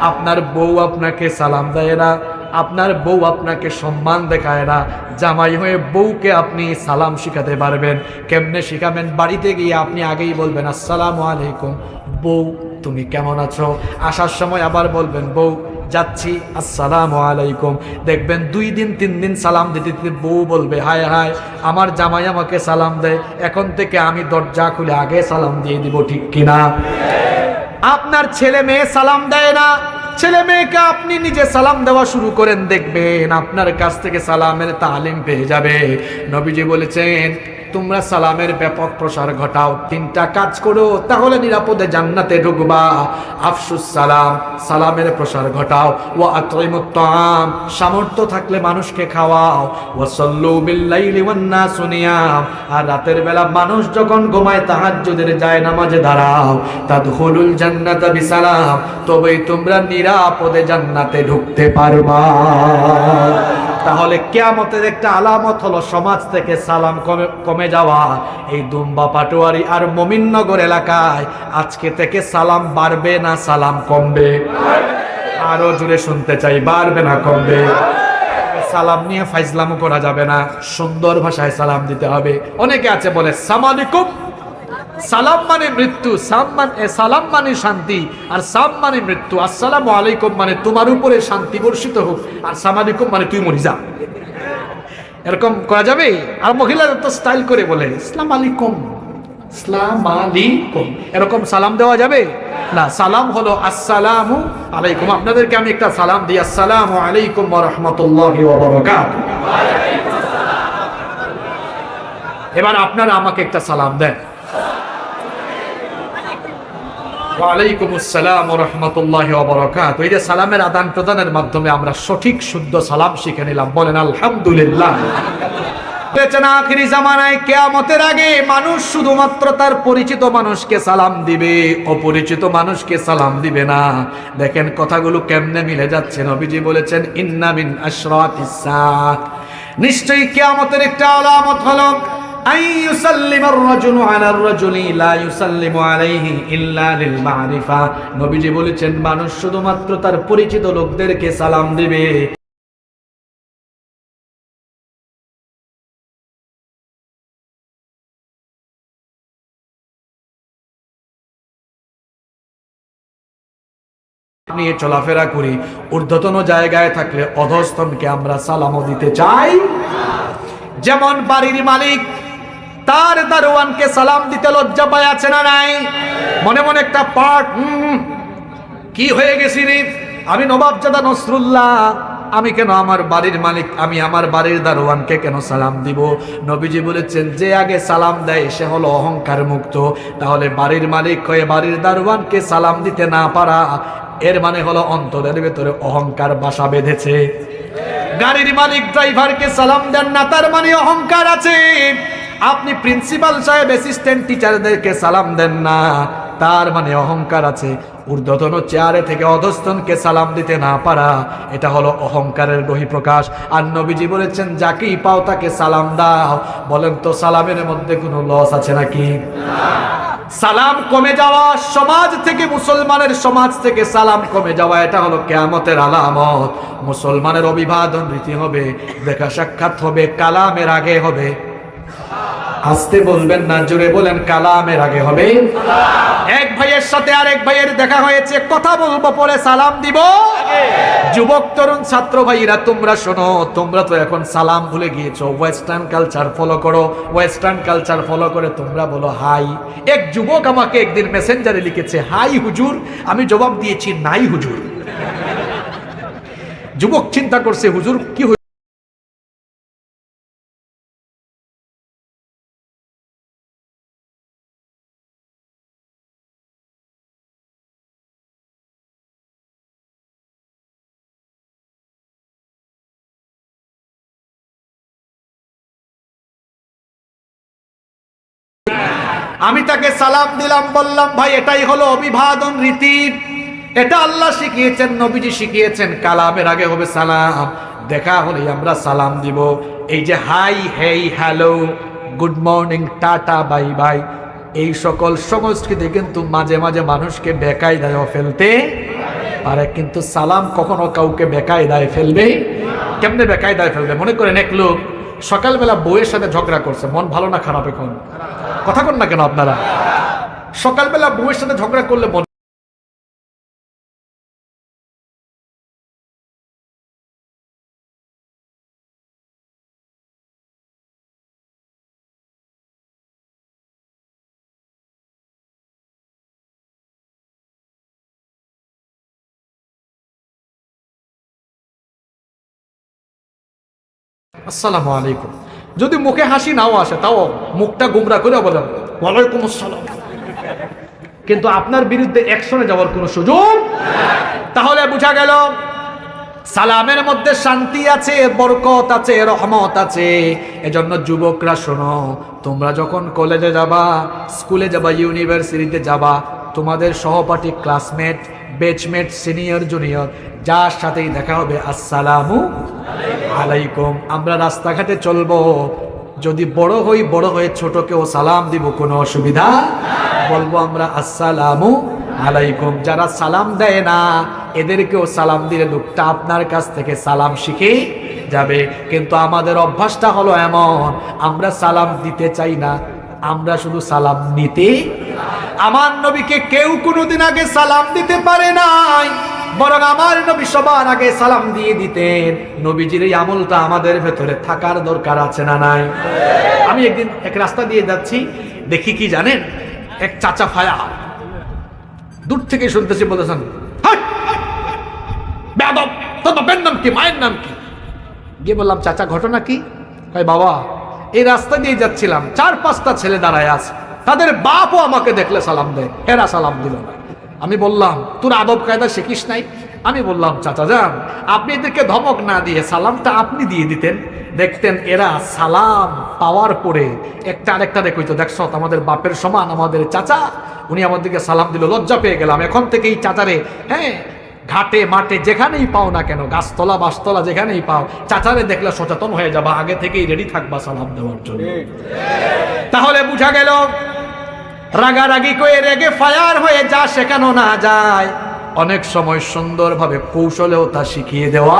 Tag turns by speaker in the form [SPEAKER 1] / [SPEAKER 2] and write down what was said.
[SPEAKER 1] আপনার বউ আপনাকে সালাম দেয় না, আপনার বউ আপনাকে সম্মান দেখায় না। জামাই হয়ে বউকে আপনি সালাম শিখাতে পারবেন। কেমনে শিখাবেন? বাড়িতে গিয়ে আপনি আগেই বলবেন, আসসালামু আলাইকুম। বউ, তুমি কেমন আছো? আসার সময় আবার বলবেন, বউ, যাচ্ছি। আসসালামু আলাইকুম। দেখবেন দুই দিন, তিন দিন সালাম দিতে দিতে বউ বলবে, হায় হায়, আমার জামাই আমাকে সালাম দেয়। এখন থেকে আমি দরজা খুলে আগে সালাম দিয়ে দিব, ঠিক কিনা? আপনার ছেলে মেয়ে সালাম দেয় না। ছেলে মেয়েকে আপনি নিজে সালাম দেওয়া শুরু করেন, দেখবেন আপনার কাছ থেকে সালামের তালিম পেয়ে যাবে। নবীজি বলেছেন তোমরা সালামের ব্যাপক প্রসার ঘটাও। তিনটা কাজ করো, তাহলে নিরাপদে জান্নাতে ঢুকবা। আফসুস সালাম, সালামের প্রসার ঘটাও। ও আত্মীয়তাম সামর্থ্য থাকলে মানুষকে খাওয়াও। ও সল্লু বিল্লাইলি নাসু আর রাতের বেলা মানুষ যখন ঘুমায় তাহার তাহাজ্জুদের যায় নামাজে দাঁড়াও। তাদখুলুল জান্নাতা বিসালাম, তবেই তোমরা নিরাপদে জান্নাতে ঢুকতে পারবা। তাহলে কেয়ামতের একটা আলামত হলো সমাজ থেকে সালাম কমে যাওয়া। এই দুম্বা পাটোয়ারি আর মমিননগর এলাকায় আজকে থেকে সালাম বাড়বে না সালাম কমবে? আরও জুড়ে শুনতে চাই, বাড়বে না কমবে? সালাম নিয়ে ফাইজলামও করা যাবে না, সুন্দর ভাষায় সালাম দিতে হবে। অনেকে আছে বলে সামালিকুম সালাম মানে মৃত্যু সালাম মানে শান্তি, আর সাম মানে মৃত্যু। আসসালাম আলাইকুম মানে তোমার উপরে শান্তি বর্ষিত হোক, আর সামালিকুম মানে তুই মরি যা। এরকম করা যাবে? আর মহিলারা তো স্টাইল করে বলে, ইসলাম আলাইকুম এরকম সালাম দেওয়া যাবে? না, সালাম হলো, আসসালামু আলাইকুম। আপনাদেরকে আমি একটা সালাম দিই, আসসালামু আলাইকুম রাহমাতুল্লাহি এবার আপনারা আমাকে একটা সালাম দেন। ওয়ালাইকুম আসসালাম রহমতুল্লাহ বরকাত এই যে সালামের আদান প্রদানের মাধ্যমে আমরা সঠিক, শুদ্ধ সালাম শিখে নিলাম। বলেন, আলহামদুলিল্লাহ। জামানায় কেয়ামতের আগে মানুষ শুধুমাত্র তার পরিচিত মানুষকে সালাম দিবে, অপরিচিত মানুষকে সালাম দিবে না। দেখেন, কথাগুলো কেমনে মিলে যাচ্ছে? নবীজি বলেছেন ইন্নামিন আশরাতিস সাআত নিশ্চয়ই কেয়ামতের একটা আলামত হলো বলেছেন, মানুষ শুধুমাত্র তার পরিচিত লোকদেরকে সালাম দেবে। নিয়ে চলাফেরা করি, ঊর্ধ্বতন জায়গায় থাকলে অধস্তনকে আমরা সালামও দিতে চাই। যেমন বাড়ির মালিক তার দারোয়ানকে সালাম দিতে লজ্জা পায়, আছে না নাই? মনে মনে একটা পাঠ কি হয়ে গেছি রে? আমি নবাবজাদা নসরুল্লাহ, আমি কেন আমার বাড়ির মালিক? আমি আমার বাড়ির দারোয়ানকে কেন সালাম দিব? নবীজি বলেছেন, যে আগে সালাম দেয়, সে হলো অহংকার মুক্ত। তাহলে বাড়ির মালিক হয়ে বাড়ির দারোয়ানকে সালাম দিতে না পারা, এর মানে হলো অন্তরের ভেতরে অহংকার বাসা বেঁধেছে। গাড়ির মালিক ড্রাইভারকে সালাম দেন না, তার মানে অহংকার আছে। আপনি প্রিন্সিপাল সাহেব অ্যাসিস্ট্যান্ট টিচারদেরকে সালাম দেন না। তার মানে অহংকার আছে। ঊর্ধ্বতন চেয়ারে থেকে অধস্তনকে সালাম দিতে না পারা, এটা হলো অহংকারের বহিঃপ্রকাশ। আর নবীজি বলেছেন, যাকেই পাও তাকে সালাম দাও। বলেন তো, সালামের মধ্যে কোনো লস আছে নাকি? সালাম কমে যাওয়া সমাজ থেকে, মুসলমানের সমাজ থেকে সালাম কমে যাওয়া, এটা হলো কেয়ামতের আলামত। মুসলমানের অভিবাদন রীতি হবে, দেখা সাক্ষাৎ হবে, কালামের আগে হবে। আসতে বলবেন না, জোরে বলেন, কালামের আগে হবে। এক ভাইয়ের সাথে আরেক ভাইয়ের দেখা হয়েছে, কথা বলব, পরে সালাম দিব। যুবক, তরুণ, ছাত্র ভাইরা তোমরা শোনো, তোমরা তো এখন সালাম ভুলে গিয়েছো। ওয়েস্টার্ন কালচার ফলো করো ওয়েস্টার্ন কালচার ফলো করে তোমরা বলো হাই এক যুবক আমাকে একদিন মেসেঞ্জারে লিখেছে হাই হুজুর, আমি জবাব দিয়েছি, নাই হুজুর। যুবক চিন্তা করছে, হুজুর, কি আমি তাকে সালাম দিলাম, বললাম, ভাই, এটাই হলো অভিবাদন রীতি। এটা আল্লাহ শিখিয়েছেন, নবীজি শিখিয়েছেন, কালামের আগে হবে সালাম, দেখা হলেই আমরা সালাম দিব। এই যে, hi, hey, hello, good morning, tata, bye bye. এই সকল সংস্কৃতি কিন্তু মাঝে মাঝে মানুষকে বেকায় দেয় ফেলতে পারে, কিন্তু সালাম কখনো কাউকে বেকায়দায় ফেলবে? কেমনে বেকায়দায় ফেলবে? মনে করেন এক লোক সকালবেলা বউয়ের সাথে ঝগড়া করছে, মন ভালো না, খারাপ এখন? কথা কন না কেন আপনারা? সকালবেলা বউয়ের সাথে ঝগড়া করলে আসসালামু আলাইকুম। যদি মুখে হাসি নাও আসে, তাও মুখটা গুমরা করে বলেন। ওয়ালাইকুম আসসালাম। কিন্তু আপনার বিরুদ্ধে অ্যাকশনে যাওয়ার কোনো সুযোগ তাহলে বোঝা গেল, সালামের মধ্যে শান্তি আছে, বরকত আছে, রহমত আছে। এজন্য যুবকরা শোনো, তোমরা যখন কলেজে যাবা স্কুলে যাবা ইউনিভার্সিটিতে যাবা তোমাদের সহপাঠী ক্লাসমেট বেচমেট সিনিয়র জুনিয়র যার সাথেই দেখা হবে, আসসালামু আলাইকুম। আমরা রাস্তাঘাটে চলবো। যদি বড় হই, বড় হয়ে ছোটকেও সালাম দিব, কোনো অসুবিধা বলব আমরা, আসসালামু আলাইকুম। যারা সালাম দেয় না, এদেরকেও সালাম দিলে লোকটা আপনার কাছ থেকে সালাম শিখে যাবে। কিন্তু আমাদের অভ্যাসটা হলো এমন, আমরা সালাম দিতে চাই না, আমরা শুধু সালাম নিতে আমার নবীকে কেউ কোনোদিন আগে সালাম দিতে পারে নাই। বরং আমার নবী সবার আগে সালাম দিয়ে দিতেন। নবীজির এই আমলটা আমাদের ভেতরে থাকার দরকার আছে না নাই? আমি একদিন এক রাস্তা দিয়ে যাচ্ছি দেখি কি জানেন? এক চাচা ফায়া। দূর থেকে শুনতেছি বলেছেন "হাট! বেয়াদব, তোর বাপের নাম কি? মায়ের নাম কি? গিয়ে বললাম চাচা ঘটনা কি? বাবা এই রাস্তা দিয়ে যাচ্ছিলাম। চার পাঁচটা ছেলে দাঁড়ায় আছে। তাদের বাপও আমাকে দেখলে সালাম দেয় হেরা সালাম দিল না। আমি বললাম তোর আদব কায়দা শিখিস নাই? আমি বললাম চাচা যান আপনি এদেরকে ধমক না দিয়ে সালামটা আপনি দিয়ে দিতেন। দেখতেন এরা সালাম পাওয়ার পরে একটা আরেকটা কইতো দেখছ আমাদের বাপের সমান আমাদের চাচা উনি আমাদেরকে সালাম দিল লজ্জা পেয়ে গেলাম। এখন থেকে এই চাচারে হ্যাঁ ঘাটে মাঠে যেখানেই পাও না কেন গাছতলা বাসতলা যেখানেই পাও চাচারে দেখলে সচেতন হয়ে যাবা আগে থেকেই রেডি থাকবা সালাম দেওয়ার জন্য। তাহলে বুঝা গেল রাগারাগি করে রেগে ফায়ার হয়ে যা শেখানো না যায়। অনেক সময় সুন্দরভাবে কৌশলেও তা শিখিয়ে দেওয়া